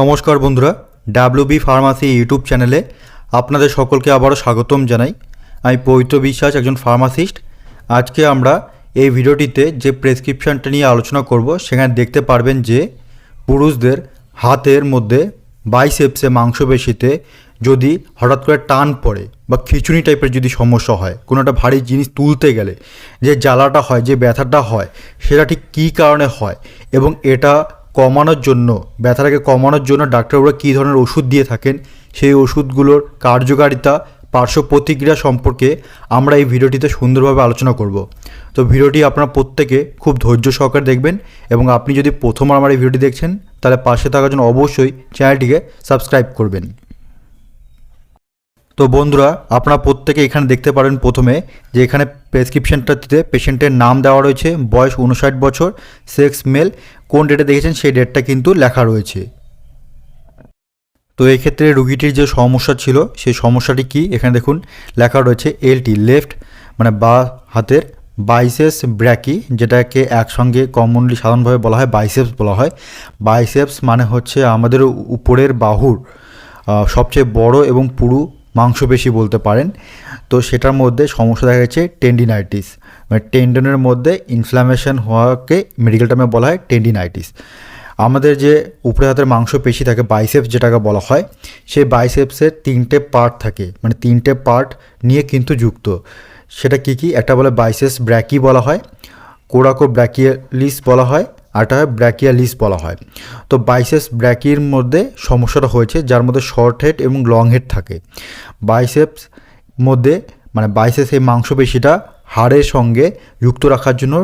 নমস্কার বন্ধুরা W B pharmacy YouTube চ্যানেলে আপনাদের সকলকে আবারও স্বাগতম জানাই। আমি পবিত্র বিশ্বাস, একজন ফার্মাসিস্ট আজকে আমরা এই ভিডিওটিতে যে প্রেসক্রিপশনটা নিয়ে আলোচনা করব, সেখানে দেখতে পারবেন যে পুরুষদের হাতের মধ্যে বাইসেপসে মাংসপেশিতে যদি হঠাৎ করে টান পড়ে বা খিচুনি টাইপের যদি সমস্যা হয়, কোনো একটা ভারী জিনিস তুলতে গেলে, যে জ্বালাটা হয়, যে ব্যথাটা হয়, সেটা ঠিক কী কারণে হয় এবং এটা কমানোর জন্য, ব্যথাটাকে কমানোর জন্য ডাক্তারবাবুরা কী ধরনের ওষুধ দিয়ে থাকেন, সেই ওষুধগুলোর কার্যকারিতা, পার্শ্ব প্রতিক্রিয়া সম্পর্কে আমরা এই ভিডিওটিতে সুন্দরভাবে আলোচনা করব। তো ভিডিওটি আপনারা প্রত্যেকে খুব ধৈর্য সহকারে দেখবেন এবং আপনি যদি প্রথমবার আমার এই ভিডিওটি দেখছেন, তাহলে পাশে থাকার জন্য অবশ্যই চ্যানেলটিকে সাবস্ক্রাইব করবেন। তো বন্ধুরা, আপনারা প্রত্যেকে এখানে দেখতে পারেন প্রথমে যে এখানে প্রেসক্রিপশনটাতে পেশেন্টের নাম দেওয়া রয়েছে, বয়স উনষাট বছর, সেক্স মেল কোন ডেটে দেখেছেন, সেই ডেটটা কিন্তু লেখা রয়েছে। তো এক্ষেত্রে রুগীটির যে সমস্যা ছিল, সেই সমস্যাটি কি? এখানে দেখুন, লেখা রয়েছে এলটি লেফট মানে বা হাতের বাইসেপস ব্র্যাকি যেটাকে একসঙ্গে কমনলি সাধারণভাবে বলা হয় বাইসেপস বলা হয়। বাইসেপস মানে হচ্ছে আমাদের উপরের বাহুর সবচেয়ে বড় এবং পুরু মাংসপেশি বলতে পারেন। তো সেটার মধ্যে সমস্যা দেখা গেছে টেন্ডিনাইটিস মানে টেন্ডনের মধ্যে ইনফ্ল্যামেশন হওয়াকে মেডিকেল টার্মে বলা হয় টেন্ডিনাইটিস আমাদের যে উপরে হাতের মাংসপেশি থাকে বাইসেপস যেটাকে বলা হয়, সেই বাইসেপসের তিনটে পার্ট থাকে। মানে তিনটে পার্ট নিয়ে কিন্তু যুক্ত। সেটা কি কি? একটা বলে বাইসেপস ব্র্যাকি বলা হয় কোরাকো ব্র্যাকিয়ালিস বলা হয় আরটা হয় ব্র্যাকিয়ালিস বলা হয়। তো বাইসেপস ব্র্যাকির মধ্যে সমস্যাটা হয়েছে, যার মধ্যে শর্ট হেড এবং লং হেড থাকে। বাইসেপস মধ্যে মানে বাইসেপস এই মাংসপেশিটা হাড়ের সঙ্গে যুক্ত রাখার জন্য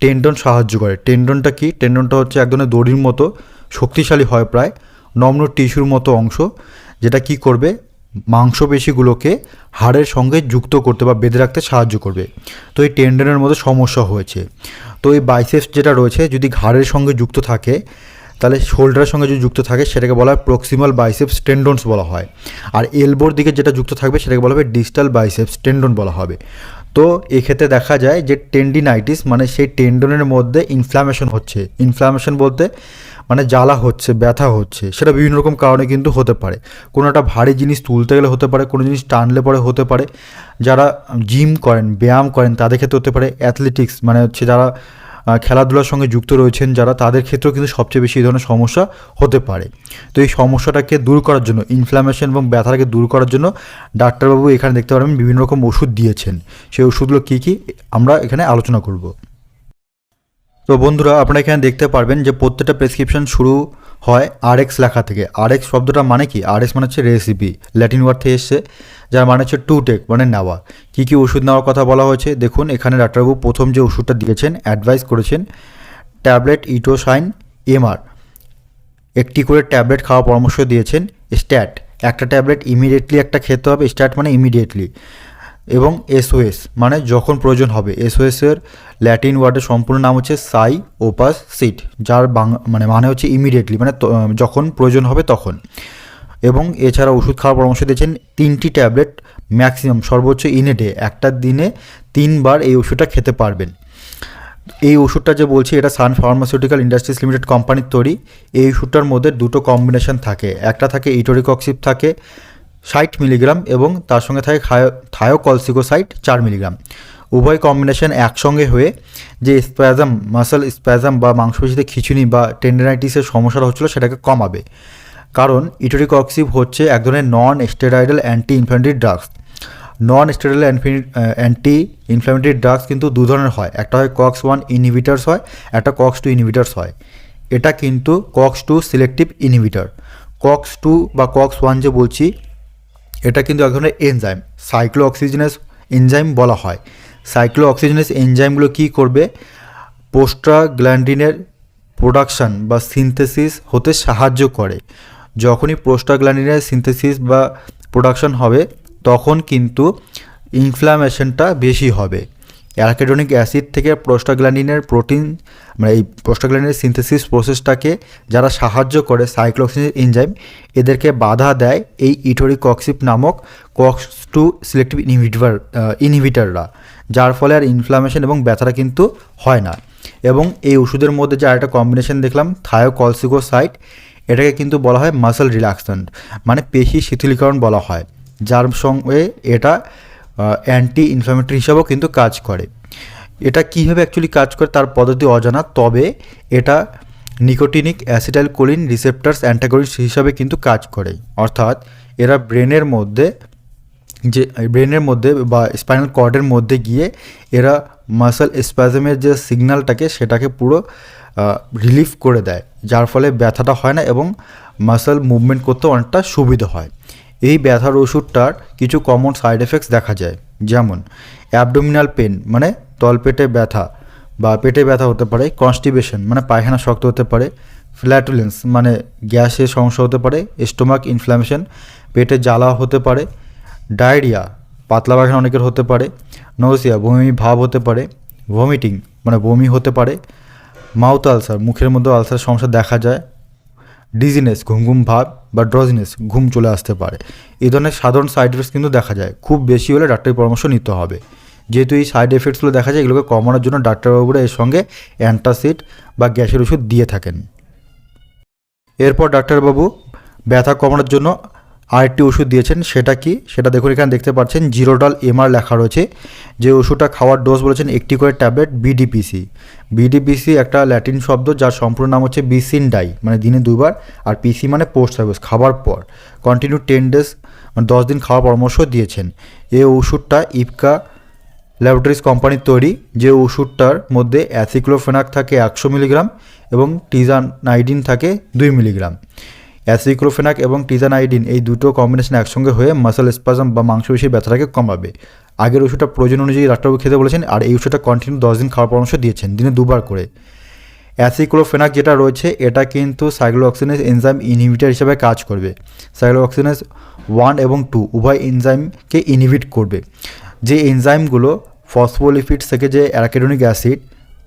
টেন্ডন সাহায্য করে। টেন্ডনটা কি? টেন্ডনটা হচ্ছে এক ধরনের দড়ির মতো, শক্তিশালী হয় প্রায় নম্র টিস্যুর মতো অংশ, যেটা কি করবে? মাংসপেশিগুলোকে হাড়ের সঙ্গে যুক্ত করতে বা বেঁধে রাখতে সাহায্য করবে। তো এই টেন্ডনের মধ্যে সমস্যা হয়েছে। তো এই বাইসেপস যেটা রয়েছে, যদি ঘাড়ের সঙ্গে যুক্ত থাকে তাহলে শোল্ডারের সঙ্গে যদি যুক্ত থাকে, সেটাকে বলা হয় প্রক্সিমাল বাইসেপস টেন্ডনস বলা হয়। আর এলবোর দিকে যেটা যুক্ত থাকবে, সেটাকে বলা হবে ডিজিটাল বাইসেপস টেন্ডন বলা হবে। তো এক্ষেত্রে দেখা যায় যে টেন্ডিনাইটিস মানে সেই টেন্ডনের মধ্যে ইনফ্ল্যামেশন হচ্ছে। ইনফ্ল্যামেশন বলতে মানে জ্বালা হচ্ছে, ব্যথা হচ্ছে, সেটা বিভিন্ন রকম কারণে কিন্তু হতে পারে। কোনো একটা ভারী জিনিস তুলতে গেলে হতে পারে, কোনো জিনিস টানলে পরে হতে পারে। যারা জিম করেন, ব্যায়াম করেন, তাদের ক্ষেত্রে হতে পারে অ্যাথলেটিক্স মানে হচ্ছে যারা খেলাধুলার সঙ্গে যুক্ত রয়েছেন যারা, তাদের ক্ষেত্রেও কিন্তু সবচেয়ে বেশি এই ধরনের সমস্যা হতে পারে। তো এই সমস্যাটাকে দূর করার জন্য ইনফ্ল্যামেশন এবং ব্যথাটাকে দূর করার জন্য ডাক্তারবাবু এখানে দেখতে পারবেন বিভিন্ন রকম ওষুধ দিয়েছেন। সেই ওষুধগুলো কী কী, আমরা এখানে আলোচনা করব। তো বন্ধুরা, আপনারা এখানে দেখতে পারবেন যে প্রত্যেকটা প্রেসক্রিপশন শুরু হয় আরএক্স লেখা থেকে। আরএক্স শব্দটা মানে কি? আরএক্স মানে হচ্ছে রেসিপি ল্যাটিন ওয়ার্ড থেকে এসছে, যার মানে হচ্ছে টু টেক মানে নেওয়া। কী কী ওষুধ নেওয়ার কথা বলা হয়েছে? দেখুন, এখানে ডাক্তারবাবু প্রথম যে ওষুধটা দিয়েছেন অ্যাডভাইস করেছেন ট্যাবলেট ইটোসাইন এমআর একটি করে ট্যাবলেট খাওয়ার পরামর্শ দিয়েছেন স্ট্যাট একটা ট্যাবলেট ইমিডিয়েটলি একটা খেতে হবে স্ট্যাট মানে ইমিডিয়েটলি এবং এসওএস মানে যখন প্রয়োজন হবে। এসওএস এর ল্যাটিন ওয়ার্ডের সম্পূর্ণ নাম হচ্ছে সাই ওপাস সিট যার মানে মানে হচ্ছে ইমিডিয়েটলি মানে যখন প্রয়োজন হবে তখন। এবং এছাড়া ওষুধ খাওয়ার পরামর্শ দিয়েছেন তিনটি ট্যাবলেট ম্যাক্সিমাম, সর্বোচ্চ ইনেডে একটা দিনে তিনবার এই ওষুধটা খেতে পারবেন। এই ওষুধটা যে বলছি, এটা সান ফার্মাসিউটিক্যাল ইন্ডাস্ট্রিজ লিমিটেড কোম্পানির তৈরি। এই ওষুধটার মধ্যে দুটো কম্বিনেশন থাকে। একটা থাকে ইটোরিকক্সিপ থাকে ষাট মিলিগ্রাম এবং তার সঙ্গে থাকে থায়োকলসিকোসাইট চার মিলিগ্রাম। উভয় কম্বিনেশন একসঙ্গে হয়ে যে স্প্যাজাম মাসল স্প্যাজাম বা মাংসপেশিতে খিচুনি বা টেন্ডেনাইটিসের সমস্যাটা হচ্ছিল সেটাকে কমাবে। কারণ ইটোরিকক্সিপ হচ্ছে এক ধরনের non steroidal anti inflammatory drugs non steroidal anti inflammatory drugs কিন্তু দু ধরনের হয়। একটা হয় কক্স ওয়ান ইনহিবিটার্স হয়, একটা কক্স টু ইনহিবিটার্স হয়। এটা কিন্তু COX two selective inhibitor COX two বা কক্স ওয়ান যে বলছি এটা কিন্তু এক ধরনের এনজাইম সাইক্লো অক্সিজেনাস এনজাইম বলা হয়। সাইক্লো অক্সিজেনাস এনজাইমগুলো কী করবে? পোস্ট্রাগ্ল্যান্ডিনের প্রোডাকশান বা সিনথেসিস হতে সাহায্য করে। যখনই প্রোস্টাগ্ল্যান্ডিনের সিনথেসিস বা প্রোডাকশান হবে, তখন কিন্তু ইনফ্ল্যামেশনটা বেশি হবে। অ্যালকেডনিক অ্যাসিড থেকে প্রোস্টাগ্ল্যান্ডিনের প্রোটিন মানে এই প্রোস্টাগ্ল্যান্ডিনের সিনথেসিস প্রসেসটাকে যারা সাহায্য করে, সাইক্লোক্সিন এনজাইম, এদেরকে বাধা দেয় এই ইটোরিকক্সিপ নামক কক্স টু সিলেক্টিভ ইনহিবিটার ইনহিবিটাররা, যার ফলে আর ইনফ্লামেশন এবং ব্যথাটা কিন্তু হয় না। এবং এই ওষুধের মধ্যে যে আরেকটা কম্বিনেশন দেখলাম থায়োকলসিকোসাইট এটাকে কিন্তু বলা হয় মাসেল রিল্যাক্সেন্ট মানে পেশি শিথিলীকরণ বলা হয়। যার সঙ্গে এটা অ্যান্টি ইনফ্লামেটরি হিসাবেও কিন্তু কাজ করে। এটা কীভাবে অ্যাকচুয়ালি কাজ করে তার পদ্ধতি অজানা, তবে এটা nicotinic acetylcholine receptors antagonist হিসাবে কিন্তু কাজ করে। অর্থাৎ এরা ব্রেনের মধ্যে যে, ব্রেনের মধ্যে বা স্পাইনাল কর্ডের মধ্যে গিয়ে এরা মাসেল স্প্যাজমের যে সিগন্যালটাকে সেটাকে পুরো রিলিফ করে দেয়। যার ফলে ব্যথাটা হয় না এবং মাসেল মুভমেন্ট করতে অনেকটা সুবিধা হয়। এই ব্যথার ওষুধটার কিছু কমন সাইড এফেক্টস দেখা যায়। যেমন অ্যাবডোমিনাল পেন মানে তলপেটে ব্যথা বা পেটে ব্যথা হতে পারে কনস্টিবেশন মানে পায়খানা শক্ত হতে পারে ফ্ল্যাটুলেন্স মানে গ্যাসের সমস্যা হতে পারে স্টোমাক ইনফ্ল্যামেশন পেটে জ্বালা হতে পারে ডায়রিয়া পাতলা পায়খানা অনেকের হতে পারে নৌসিয়া বমি ভাব হতে পারে ভমিটিং মানে বমি হতে পারে মাউথ আলসার মুখের মধ্যে আলসার সমস্যা দেখা যায় ডিজিনেস ঘুম ঘুম ভাব বা ড্রজিনেস ঘুম চলে আসতে পারে। এই ধরনের সাধারণ সাইড এফেক্টস কিন্তু দেখা যায়। খুব বেশি হলে ডাক্তারের পরামর্শ নিতে হবে। যেহেতু এই সাইড এফেক্টসগুলো দেখা যায়, এগুলোকে কমানোর জন্য ডাক্তারবাবুরা এর সঙ্গে অ্যান্টাসিড বা গ্যাসের ওষুধ দিয়ে থাকেন। এরপর ডাক্তারবাবু ব্যথা কমানোর জন্য আরেকটি ওষুধ দিয়েছেন, সেটা কি? সেটা দেখুন, এখানে দেখতে পাচ্ছেন, জিরোডাল এমআর লেখা রয়েছে। যে ওষুধটা খাওয়ার ডোজ বলেছেন, একটি করে ট্যাবলেট, বিডিপিসি। বিডিপিসি একটা ল্যাটিন শব্দ, যার সম্পূর্ণ নাম হচ্ছে বিসিন ডাই মানে দিনে দুবার আর পিসি মানে পোস্ট সার্ভিস, খাবার পর। কন্টিনিউ টেন ডেজ মানে দশ দিন খাওয়ার পরামর্শ দিয়েছেন। এই ওষুধটা ইপকা ল্যাবরেটরিজ কোম্পানির তৈরি, যে ওষুধটার মধ্যে অ্যাসিক্লোফেনাক থাকে একশো মিলিগ্রাম এবং টিজানাইডিন থাকে দুই মিলিগ্রাম। অ্যাসিক্লোফেনাক এবং টিজানাইডিন এই দুটো কম্বিনেশন একসঙ্গে হয়ে মাসেল স্পাজম বা মাংসপেশির ব্যথাটাকে কমাবে। আগের ওষুধটা প্রয়োজন অনুযায়ী ডাক্তারবাবু খেতে বলেছেন, আর এই ওষুধটা কন্টিনিউ দশ দিন খাওয়ার পরামর্শ দিয়েছেন, দিনে দুবার করে। অ্যাসিক্লোফেনাক যেটা রয়েছে, এটা কিন্তু সাইক্লোঅক্সিনেস এনজাইম ইনহিবিটার হিসেবে কাজ করবে। সাইক্লোঅক্সিনেস ওয়ান এবং টু উভয় এনজাইমকে ইনহিবিট করবে। যে এনজাইমগুলো ফসফোলিপিডস থেকে যে অ্যারাকেডনিক অ্যাসিড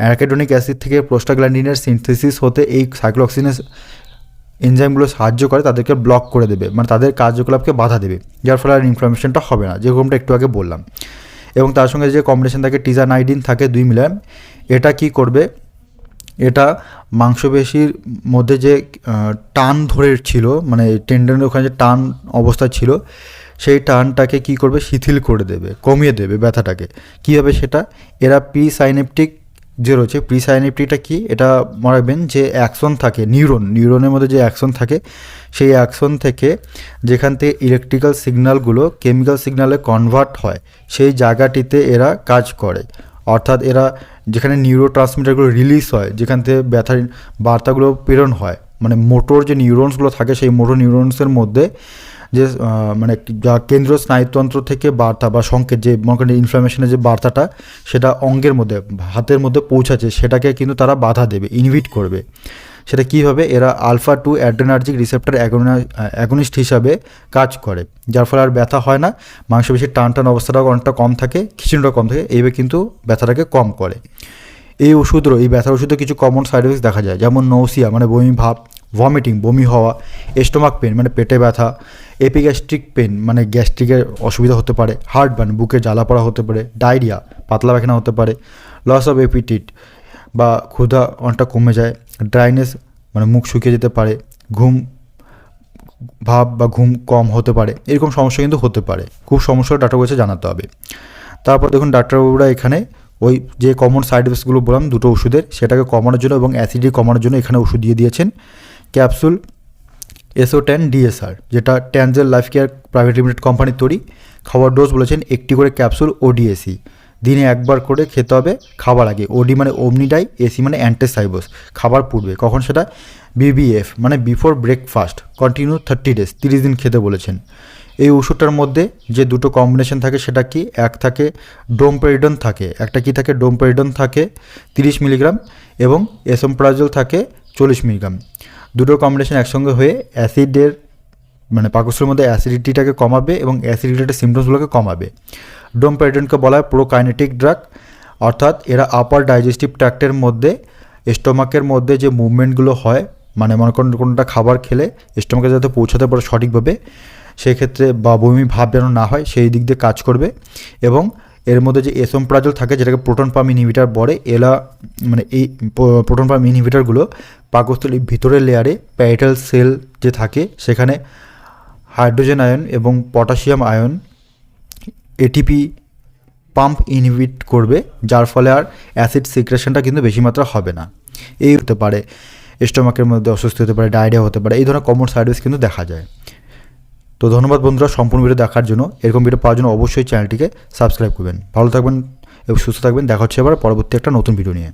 অ্যারাকেডনিক অ্যাসিড থেকে প্রোস্টাগ্ল্যান্ডিনের সিনথেসিস হতে এই সাইক্লোঅক্সিনেস এনজাইমগুলো সাহায্য করে তাদেরকে ব্লক করে দেবে মানে তাদের কার্যকলাপকে বাধা দেবে। যার ফলে আর ইনফ্লামেশনটা হবে না যেরকমটা একটু আগে বললাম। এবং তার সঙ্গে যে কম্বিনেশন থাকে টিজানাইডিন থাকে দুই মিলিগ্রাম এটা কি করবে? এটা মাংসপেশির মধ্যে যে টান ধরে ছিল মানে টেন্ডনের ওখানে যে টান অবস্থা ছিল, সেই টানটাকে কি করবে? শিথিল করে দেবে, কমিয়ে দেবে ব্যথাটাকে। কীভাবে সেটা? এরা প্রি সাইনেপটিক যে রয়েছে প্রি সাইনেপটিকটা কি? এটা মনে রাখবেন যে অ্যাকশন থাকে, নিউরন, নিউরনের মধ্যে যে অ্যাকশন থাকে, সেই অ্যাকশন থেকে যেখান থেকে ইলেকট্রিক্যাল সিগন্যালগুলো, কেমিক্যাল সিগন্যালে কনভার্ট হয়, সেই জায়গাটিতে এরা কাজ করে। অর্থাৎ এরা যেখানে নিউরো ট্রান্সমিটারগুলো রিলিজ হয়, যেখান থেকে ব্যথার বার্তাগুলো প্রেরণ হয় মানে মোটর যে নিউরনসগুলো থাকে, সেই মোটর নিউরনসের মধ্যে যে মানে যা কেন্দ্রীয় স্নায়ুতন্ত্র থেকে বার্তা বা সংকেত যে, মনে করেন ইনফ্লামেশনের যে বার্তাটা, সেটা অঙ্গের মধ্যে, হাতের মধ্যে পৌঁছাচ্ছে, সেটাকে কিন্তু তারা বাধা দেবে ইনভিট করবে। সেটা কীভাবে এরা alpha two adrenergic receptor agonist হিসাবে কাজ করে, যার ফলে আর ব্যথা হয় না মাংসপেশির টান টান অবস্থাটাও অনেকটা কম থাকে খিচুড়িটা কম থাকে, এইভাবে কিন্তু ব্যথাটাকে কম করে। এই ওষুধেরও এই ব্যথার ওষুধে কিছু কমন সাইড এফেক্টস দেখা যায়, যেমন নৌসিয়া মানে বমি ভাব ভমিটিং বমি হওয়া স্টোমাক পেন মানে পেটে ব্যথা এপিগ্যাস্ট্রিক পেন মানে গ্যাস্ট্রিকের অসুবিধা হতে পারে হার্ট বার্ন বুকে জ্বালা পড়া হতে পারে ডায়রিয়া পাতলা পায়খানা হতে পারে লস অফ এপিটিট বা ক্ষুধা অনেকটা কমে যায় ড্রাইনেস মানে মুখ শুকিয়ে যেতে পারে, ঘুম, ভাব বা ঘুম কম হতে পারে, এরকম সমস্যা কিন্তু হতে পারে, খুব সমস্যা ডাক্তার কাছে জানাতে হবে। তারপর দেখুন ডাক্তারবাবুরা এখানে ওই যে কমন সাইড এফেক্টসগুলো বললাম, দুটো ওষুধের, সেটাকে কমানোর জন্য এবং অ্যাসিডি কমানোর জন্য এখানে ওষুধ দিয়ে দিয়েছেন। ক্যাপসুল, এসও টেন, ডিএসআর, যেটা ট্যানজেল লাইফ কেয়ার প্রাইভেট লিমিটেড কোম্পানির তৈরি খাওয়ার ডোজ বলেছেন একটি করে ক্যাপসুল ওডিএসি দিনে একবার করে খেতে হবে খাবার আগে। ওডি মানে ওমনিডাই এসি মানে অ্যান্টেসাইবোস, খাবার পূর্বে। কখন সেটা? বিবিএফ মানে before breakfast continue thirty days তিরিশ দিন খেতে বলেছেন। এই ওষুধটার মধ্যে যে দুটো কম্বিনেশন থাকে, সেটা কি? এক থাকে ডোমপেরিডন থাকে, একটা কি থাকে? ডোমপেরিডন থাকে তিরিশ মিলিগ্রাম এবং এসোমপ্রাজল থাকে চল্লিশ মিলিগ্রাম। দুটো কম্বিনেশন একসঙ্গে হয়ে অ্যাসিডের মানে পাকস্থলীর মধ্যে অ্যাসিডিটিটাকে কমাবে এবং অ্যাসিড রিলেটেড সিমটমসগুলোকে কমাবে। ডোমপেরিডনকে বলা হয় প্রোকাইনেটিক ড্রাগ অর্থাৎ এরা আপার ডাইজেস্টিভ ট্র্যাক্টের মধ্যে স্টোমাকের মধ্যে যে মুভমেন্টগুলো হয় মানে মনে করেন কোনোটা খাবার খেলে স্টোমাকে যাতে পৌঁছাতে পারে সঠিকভাবে, সেক্ষেত্রে বা বমি ভাব যেন না হয়, সেই দিক দিয়ে কাজ করবে এবং এর মধ্যে যে এসোমপ্রাজল থাকে, যেটাকে প্রোটন পাম্প ইনহিবিটার বলে, এলা মানে এই প্রোটন পাম্প ইনহিবিটারগুলো পাকস্থলীর ভিতরের লেয়ারে প্যারিটাল সেল যে থাকে, সেখানে হাইড্রোজেন আয়ন এবং potassium ion ATP pump inhibit করবে, যার ফলে আর অ্যাসিড সিক্রেশনটা কিন্তু বেশি মাত্রা হবে না। এই হতে পারে স্টোমাকের মধ্যে অসুস্থ হতে পারে ডায়রিয়া হতে পারে, এই ধরনের কমন সাইড কিন্তু দেখা যায়। তো ধন্যবাদ বন্ধুরা সম্পূর্ণ ভিডিও দেখার জন্য। এরকম ভিডিও পাওয়ার জন্য অবশ্যই চ্যানেলটিকে সাবস্ক্রাইব করবেন। ভালো থাকবেন এবং সুস্থ থাকবেন। দেখা হচ্ছে এবার পরবর্তী একটা নতুন ভিডিও নিয়ে।